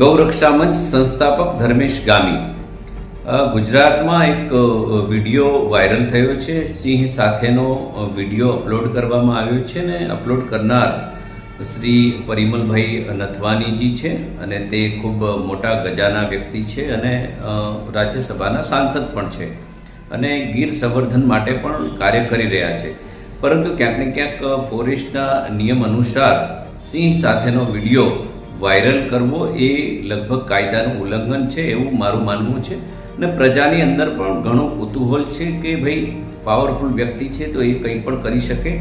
ગૌરક્ષા મંચ સંસ્થાપક ધર્મેશ ગામી. ગુજરાતમાં એક વીડિયો વાયરલ થયો છે. સિંહ સાથેનો વીડિયો અપલોડ કરવામાં આવ્યો છે ને અપલોડ કરનાર શ્રી પરિમલભાઈ નથવાનીજી છે અને તે ખૂબ મોટા ગજાના વ્યક્તિ છે અને રાજ્યસભાના સાંસદ પણ છે અને ગીર સંવર્ધન માટે પણ કાર્ય કરી રહ્યા છે. પરંતુ ક્યાંક ને ક્યાંક ફોરેસ્ટના નિયમ અનુસાર સિંહ સાથેનો વીડિયો વાયરલ કરવો એ લગભગ કાયદાનું ઉલ્લંઘન છે એવું મારું માનવું છે. અને પ્રજાની અંદર પણ ઘણું કુતૂહલ છે કે ભાઈ પાવરફુલ વ્યક્તિ છે તો એ કંઈ પણ કરી શકે.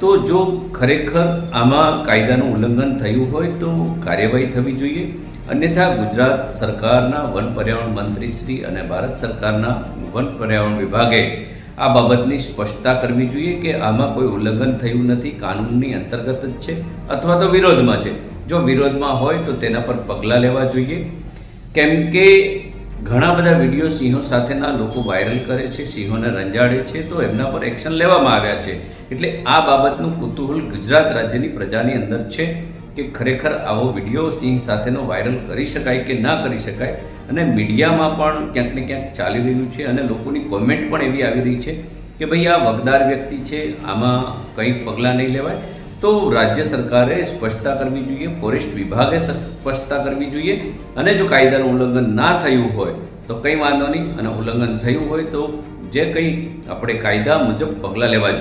તો જો ખરેખર આમાં કાયદાનું ઉલ્લંઘન થયું હોય તો કાર્યવાહી થવી જોઈએ. અન્યથા ગુજરાત સરકારના વન પર્યાવરણ મંત્રી શ્રી અને ભારત સરકારના વન પર્યાવરણ વિભાગે આ બાબતની સ્પષ્ટતા કરવી જોઈએ કે આમાં કોઈ ઉલ્લંઘન થયું નથી, કાનૂનની અંતર્ગત જ છે અથવા તો વિરોધમાં છે. જો વિરોધમાં હોય તો તેના પર પગલાં લેવા જોઈએ. કેમ કે ઘણા બધા વીડિયો સિંહો સાથેના લોકો વાયરલ કરે છે, સિંહોને રંજાડે છે, તો એમના પર એક્શન લેવામાં આવ્યા છે. એટલે આ બાબતનું કુતૂહલ ગુજરાત રાજ્યની પ્રજાની અંદર છે કે ખરેખર આવો વીડિયો સિંહ સાથેનો વાયરલ કરી શકાય કે ના કરી શકાય અને મીડિયામાં પણ ક્યાંક ને ક્યાંક ચાલી રહ્યું છે અને લોકોની કોમેન્ટ પણ એવી આવી રહી છે કે ભાઈ આ વગદાર વ્યક્તિ છે, આમાં કંઈ પગલાં નહીં લેવાય. તો રાજ્ય સરકારે સ્પષ્ટતા કરવી જોઈએ, ફોરેસ્ટ વિભાગે સ્પષ્ટતા કરવી જોઈએ. અને જો કાયદાનું ઉલ્લંઘન ના થયું હોય, તો કંઈ વાંધો નહીં. અને ઉલ્લંઘન થયું હોય તો જે કંઈ આપણે કાયદા મુજબ પગલાં લેવા જોઈએ.